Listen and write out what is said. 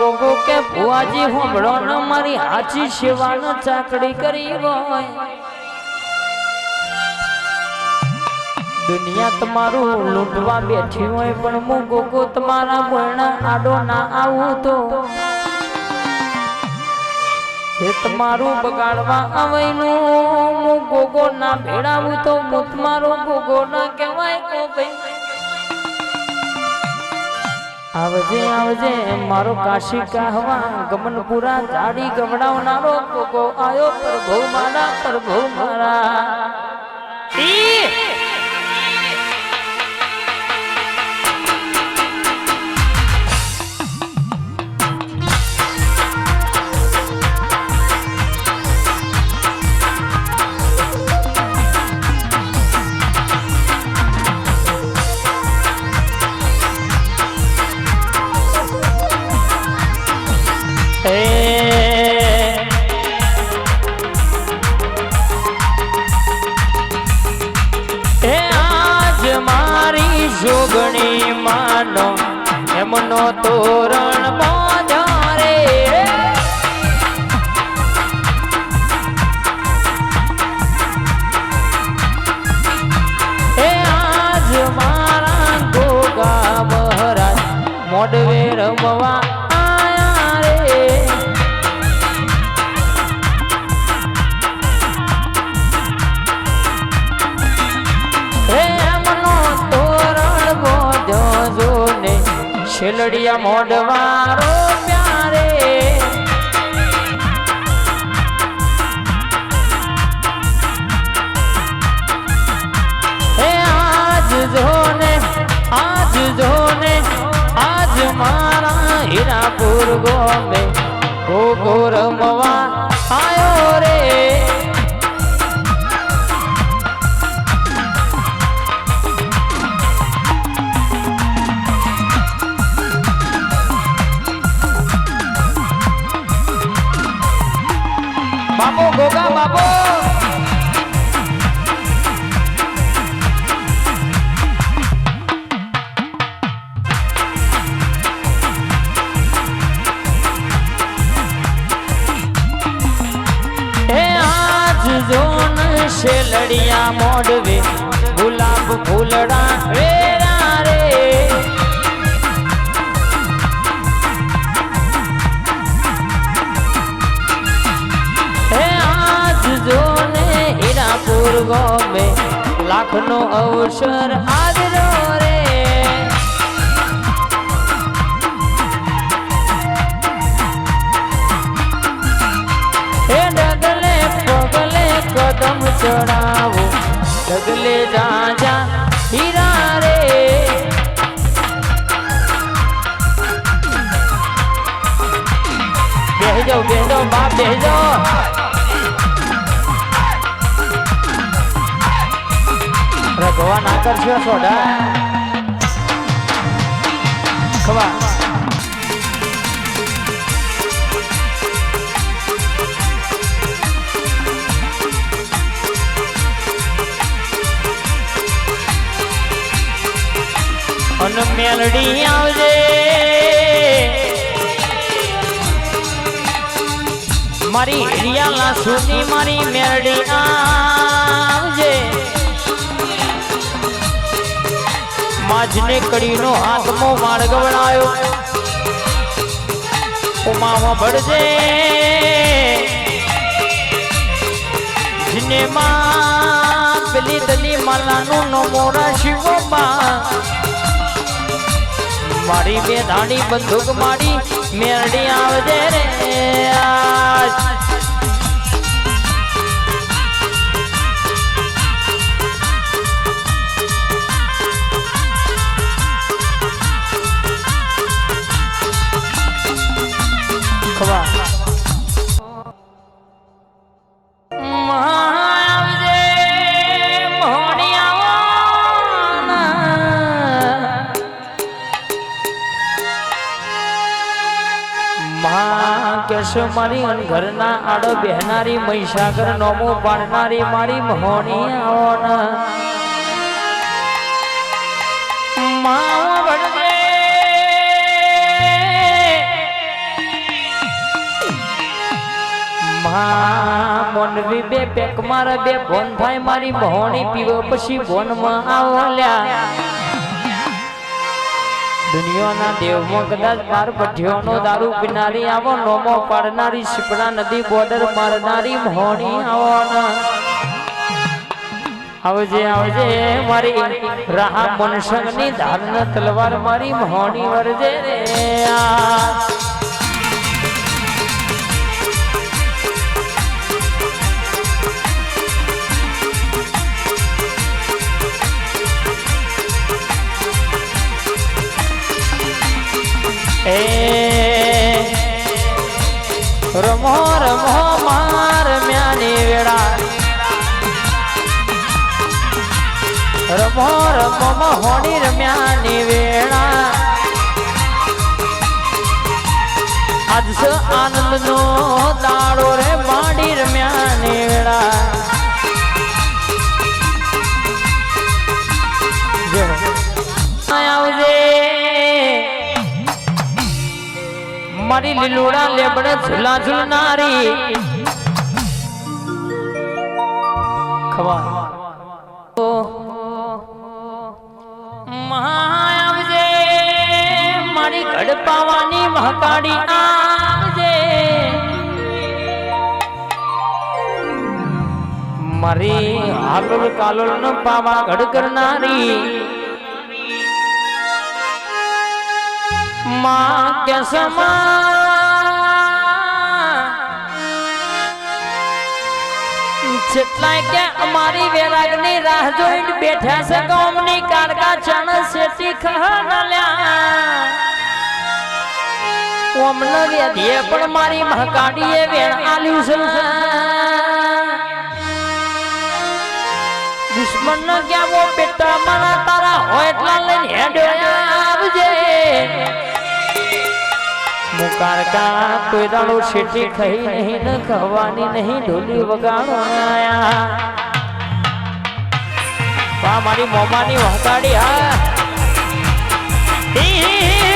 ગોગો કે ભુવાજી હોમળો ન મારી હાચી સેવાનો ચાકડી કરી હોય. દુનિયા તમારું લૂંટવા બેઠી હોય પણ હું ગોગો તમારા બોયણા આડો ના આવું તો. એ તમારું બગાડવા આવેલું હું ગોગો ના ભેળાવું તો હું તમારો ગોગો ના કહેવાય કો ભાઈ આવજે આવજે મારો કાશી કહવા ગમનપુરા જાડી ગવડાવનારો કોકો આયો પ્રભુ મારા પ્રભુ મારા. જોગણી માનો એમનો તોરણ બાંધ્યો શેલડિયા મોઢવારો પ્યારે. હે આજ જોને આજ જોને આજ મારા હીરાપુર ગોમે ગોગો રમવા ગોગા બાપુ. જોન શેલડિયા મોડવે ગુલાબ ફૂલડા રે હીરાપુર ગોમે, લાખનો અવસર આદરો રે. હે ડગલે, પગલે કદમ ચડાવો ડગલે જા જા હીરા રે. બેહી જાઓ બેહી જાઓ, બાપ બેહી કરશો સોડા ખવા અન મેલડી આવજે. મારી હિરિયાલા સુની મારી મેલડી આવજે માજને કડીનો હાથમો માળ ગવડાયો ઉમામાં ભળજે. જીને માં પેલી દલી માલાનું નમોરા શિવમાં મારી બે ધાણી બંદૂક મારી મેરડી આવજે રે કરશો મારી ઘરના આડો બહેનારી મહીસાગર નોમો પાડનારી મારી મહોણી મા મોનવી બે પેક મારા બે ભોન થાય મારી ભોણી પીવો પછી ભોનમાં આવ્યા દુનિયાના દેવમાં કદાચ બાર પઠ્યોનો દારૂ પીનારી આવો, નોમો પાડનારી શીપડા નદી બોર્ડર મારનારી મોણી આવો આવજે આવજે, મારી રાહા મનસંગની ધારન તલવાર મારી મોણી વરજે રે આ. રમો મો માર મ્યાની વેળા. રમો રમો મહોણી રમ્યાની વેળા. આજ આનંદ નો મારી લીલુડા લેબડે ઝુલા ઝુલનારી. ખવા આવજે મારી ગડપાવાની મહાકાળી આવજે. મારી હાલોલ કાલોલ ન પાવા ગડ કરનારી. માં કે સમા જેટલાય કે અમારી વેરાગની રાહ જોઈને બેઠા છે ગોમની કારકા ચણ શેટી ખહનલ્યા ઓમને વેધીએ પણ મારી મહકાડીએ વેણ આલ્યું છે. દુશ્મન ન ક્યાં બેટા? મારા તારા હોય એટલા લઈને હેડ્યો આવજે. મુકારકા કોઈ દાડો શેઠી ખાઈ નહીં, ન ખવાની નહીં ઢોલી વગાડો વાહ, મારી મોમાની વહતાડી હા. ઈ.